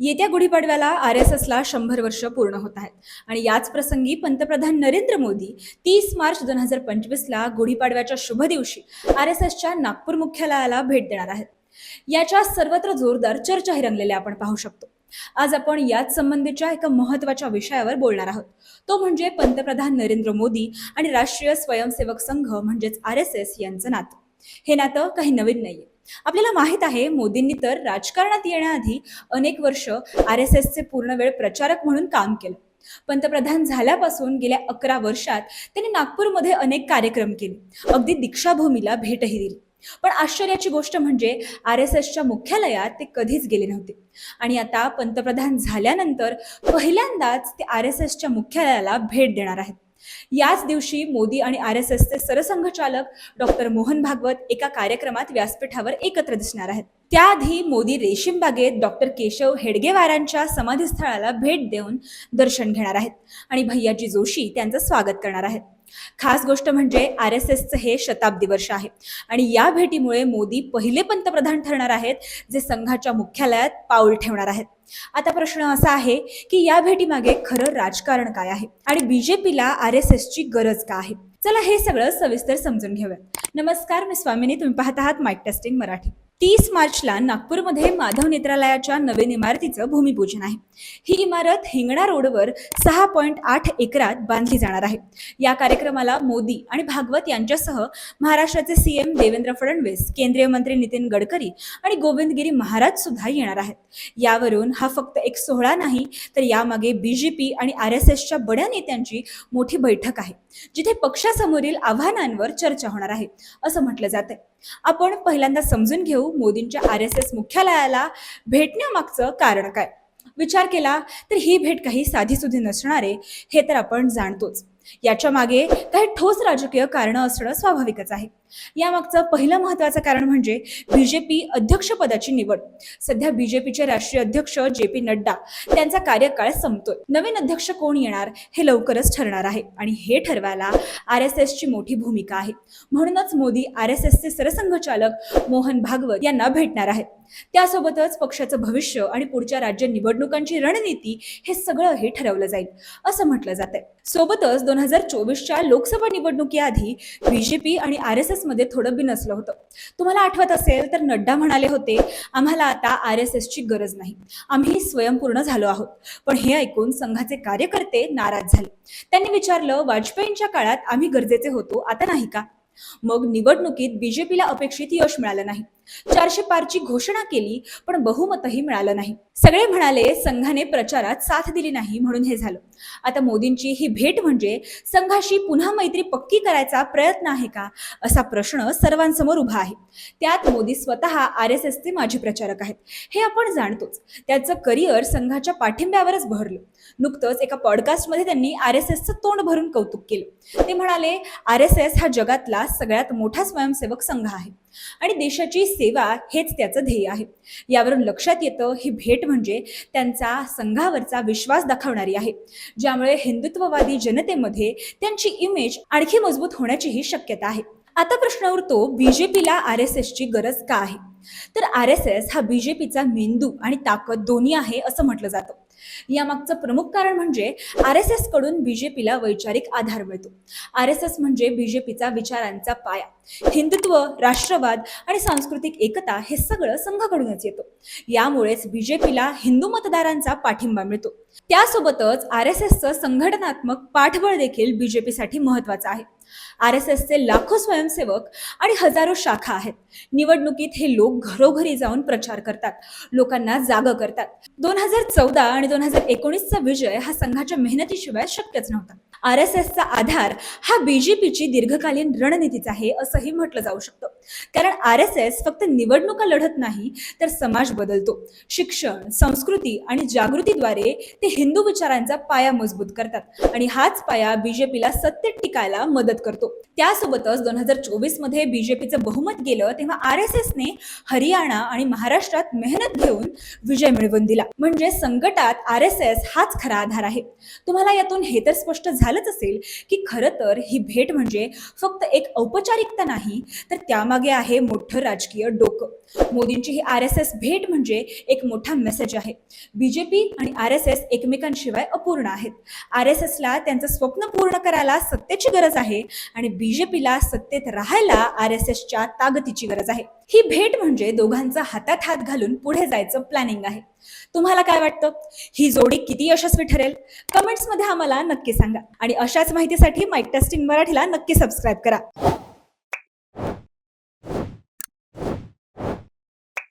येत्या गुढीपाडव्याला R S एसला शंभर वर्ष पूर्ण होत आहेत. आणि याच प्रसंगी पंतप्रधान नरेंद्र मोदी तीस मार्च दोन हजार पंचवीसला गुढीपाडव्याच्या शुभ दिवशी आर एस एसच्या नागपूर मुख्यालयाला भेट देणार आहेत. याच्या सर्वत्र जोरदार चर्चाही रंगलेल्या आपण पाहू शकतो. आज आपण याच संबंधीच्या एका महत्त्वाच्या विषयावर बोलणार आहोत. तो म्हणजे पंतप्रधान नरेंद्र मोदी आणि राष्ट्रीय स्वयंसेवक संघ म्हणजेच आर एस एस यांचं नातं. हे नातं काही नवीन नाहीये. आपल्याला माहीत आहे मोदींनी तर राजकारणात येण्याआधी अनेक वर्ष आर एस एसचे पूर्ण वेळ प्रचारक म्हणून काम केलं. पंतप्रधान झाल्यापासून गेल्या अकरा वर्षात त्यांनी नागपूरमध्ये अनेक कार्यक्रम केले. अगदी दीक्षाभूमीला भेटही दिली. पण आश्चर्याची गोष्ट म्हणजे आर एस एसच्या मुख्यालयात ते कधीच गेले नव्हते. आणि आता पंतप्रधान झाल्यानंतर पहिल्यांदाच ते आर एस एसच्या मुख्यालयाला भेट देणार आहेत. याच दिवशी मोदी आणि आर एस एसचे सरसंघचालक डॉक्टर मोहन भागवत एका कार्यक्रमात व्यासपीठावर एकत्र दिसणार आहेत. त्याआधी मोदी रेशीम बागेत डॉक्टर केशव हेडगेवारांच्या समाधीस्थळाला भेट देऊन दर्शन घेणार आहेत आणि भैयाजी जोशी त्यांचं स्वागत करणार आहेत. खास गोष्ट म्हणजे आर एस एसचं हे शताब्दी वर्ष आहे आणि या भेटीमुळे मोदी पहिले पंतप्रधान ठरणार आहेत जे संघाच्या मुख्यालयात पाऊल ठेवणार आहेत. आता प्रश्न असा आहे की या भेटीमागे खरं राजकारण काय आहे? आणि बीजेपीला आर एस एसची गरज का आहे? चला हे सगळं सविस्तर समजून घेऊया. नमस्कार मी स्वामिनी. तुम्ही पाहत आहात माईक टेस्टिंग मराठी. तीस मार्चला नागपूरमध्ये माधव नेत्रालयाच्या नवीन इमारतीचं भूमिपूजन आहे. ही इमारत हिंगणा रोडवर सहा पॉईंट आठ एकरात बांधली जाणार आहे. या कार्यक्रमाला मोदी आणि भागवत यांच्यासह महाराष्ट्राचे सीएम देवेंद्र फडणवीस केंद्रीय मंत्री नितीन गडकरी आणि गोविंदगिरी महाराज सुद्धा येणार आहेत. यावरून हा फक्त एक सोहळा नाही तर यामागे बीजेपी आणि आर एस एसच्या बड्या नेत्यांची मोठी बैठक आहे जिथे पक्षासमोरील आव्हानांवर चर्चा होणार आहे असं म्हटलं जातंय. आपण पहिल्यांदा समजून घेऊ मोदींच्या आर एस एस मुख्यालयाला भेटण्यामागचं कारण काय? विचार केला तर ही भेट काही साधीसुधी नसणारे हे तर आपण जाणतोच. याच्या मागे काही ठोस राजकीय कारणं असणं स्वाभाविकच आहे. यामागचं पहिलं महत्वाचं कारण म्हणजे बीजेपी अध्यक्षपदाची निवड. सध्या बीजेपीचे राष्ट्रीय अध्यक्ष जे पी नड्डा त्यांचा कार्यकाळ संपतोय. नवीन अध्यक्ष कोण येणार हे लवकरच ठरणार आहे आणि हे ठरवायला आर एस एसची मोठी भूमिका आहे. म्हणूनच मोदी आर एस एसचे सरसंघचालक मोहन भागवत यांना भेटणार आहेत. त्यासोबतच पक्षाचं भविष्य आणि पुढच्या राज्य निवडणुकांची रणनीती हे सगळं हे ठरवलं जाईल असं म्हटलं जात आहे सोबतच दोन हजार चोवीसच्या लोकसभा निवडणुकीआधी बीजेपी आणि आर एस एसमध्ये थोडं बिनसलं होतं. तुम्हाला आठवत असेल तर नड्डा म्हणाले होते आम्हाला आता आर एस एसची गरज नाही. आम्ही स्वयंपूर्ण झालो आहोत. पण हे ऐकून संघाचे कार्यकर्ते नाराज झाले. त्यांनी विचारलं वाजपेयींच्या काळात आम्ही गरजेचे होतो आता नाही का? मग निवडणुकीत बीजेपीला अपेक्षित यश मिळालं नाही. चारशे पारची घोषणा केली पण बहुमतही मिळालं नाही. सगळे म्हणाले संघाने प्रचारात साथ दिली नाही म्हणून हे झालं. आता मोदींची ही भेट म्हणजे संघाशी पुन्हा मैत्री पक्की करायचा प्रयत्न आहे का? असा प्रश्न सर्वांसमोर उभा आहे. त्यात मोदी स्वतः आर एस एसचे माजी प्रचारक आहेत. हे आपण जाणतोच. त्याचं करिअर संघाच्या पाठिंब्यावरच भरलं नुकतंच एका पॉडकास्टमध्ये त्यांनी आर एस एसचं तोंड भरून कौतुक केलं. ते म्हणाले आर एस एस हा जगातला सगळ्यात मोठा स्वयंसेवक संघ आहे. आणि देशाची सेवा हेच त्याचं ध्येय आहे. यावरून लक्षात येतं ही भेट म्हणजे त्यांचा संघावरचा विश्वास दाखवणारी आहे. ज्यामुळे हिंदुत्ववादी जनतेमध्ये त्यांची इमेज आणखी मजबूत होण्याचीही शक्यता आहे. आता प्रश्न उरतो बीजेपीला आर एस एसची गरज का आहे? तर आर एस एस हा बीजेपीचा मेंदू आणि ताकद दोन्ही आहे असं म्हटलं जातं. यामागचं प्रमुख कारण म्हणजे आर एस एसकडून बीजेपीला वैचारिक आधार मिळतो. आर एस एस म्हणजे बीजेपीचा विचारांचा पाया. हिंदुत्व राष्ट्रवाद आणि सांस्कृतिक एकता हे सगळं संघाकडूनच येतं. यामुळेच बीजेपीला हिंदू मतदारांचा पाठिंबा मिळतो. त्यासोबतच आर एस एसचं संघटनात्मक पाठबळ देखील बीजेपीसाठी महत्वाचं आहे. आर एस एसचे लाखो स्वयंसेवक आणि हजारो शाखा आहेत. निवडणुकीत हे लोक घरोघरी जाऊन प्रचार करतात. लोकांना जाग करतात. दोन हजार चौदा आणि दोन हजार एकोणीसचा विजय हा संघाच्या मेहनतीशिवाय शक्यच नव्हता. आर एस एसचा आधार हा बीजेपीची दीर्घकालीन रणनीतीच आहे असंही म्हटलं जाऊ शकतं. कारण आर एस एस फक्त निवडणुका लढत नाही तर समाज बदलतो. शिक्षण संस्कृती आणि जागृतीद्वारे ते हिंदू विचारांचा पाया मजबूत करतात आणि हाच पाया बीजेपीला सत्तेत टिकायला मदत मदत करतो. त्यासोबतच दोन हजार चोवीसमध्ये बीजेपीचं बहुमत गेलं तेव्हा आर एस एसने हरियाणा आणि महाराष्ट्रात मेहनत घेऊन विजय मिळवून दिला. म्हणजे संकटात आर एस एस हाच खरा आधार आहे. तुम्हाला यातून हे तर स्पष्ट झालंच असेल की खरं तर ही भेट म्हणजे फक्त एक औपचारिकता नाही तर त्यामागे आहे मोठं राजकीय डोकं. मोदींची ही आर एस एस भेट म्हणजे एक मोठा मेसेज आहे. बीजेपी आणि आर एस एस एकमेकांशिवाय अपूर्ण आहेत. आर एस एसला त्यांचं स्वप्न पूर्ण करायला सत्तेची गरज आहे आणि बीजेपीला सत्तेत राहायला आर एस एसच्या ताकदीची गरज आहे. ही भेट म्हणजे म्हणजे दोघांचा हातात हात घालून पुढे जायचं प्लॅनिंग आहे. तुम्हाला काय वाटतं? ही जोडी किती यशस्वी ठरेल? कमेंट्समध्ये आम्हाला नक्की सांगा. आणि अशाच माहितीसाठी माईक टेस्टिंग मराठीला नक्की सबस्क्राईब करा.